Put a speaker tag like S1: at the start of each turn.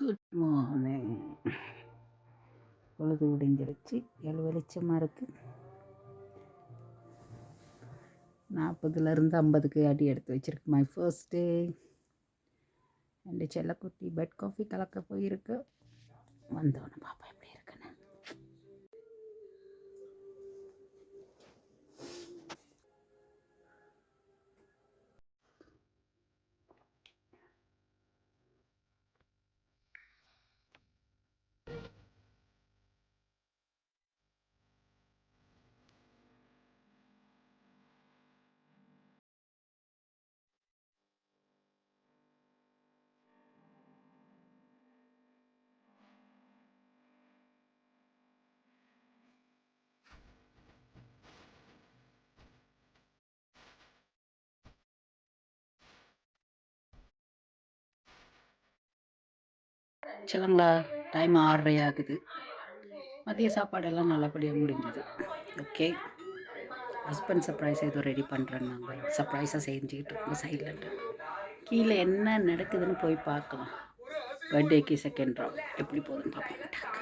S1: Good morning பொழுது விடிஞ்சிருச்சு எவ்வளோ வெளிச்சமாக இருக்குது நாற்பதுலேருந்து ஐம்பதுக்கு அடி எடுத்து வச்சுருக்கு மை ஃபர்ஸ்ட் டே ரெண்டு செல்லக்குட்டி பெட் காஃபி கலக்க போயிருக்கு. வந்தோன்னு பார்ப்பேன் எப்படி சொல்லுங்களா டைம் ஆறரை ஆகுது மதிய சாப்பாடெல்லாம் நல்லபடியாக முடிஞ்சது. ஓகே ஹஸ்பண்ட் சர்ப்ரைஸ் ஏதோ ரெடி பண்ணுறேன்னாங்க சர்ப்ரைஸாக செஞ்சுக்கிட்டு இருக்கோம் சைலண்ட்டு கீழே என்ன நடக்குதுன்னு போய் பார்க்கலாம். பர்த்டேக்கு செகண்ட் ரவுண்ட் எப்படி போகுதுன்னு பார்ப்போம்.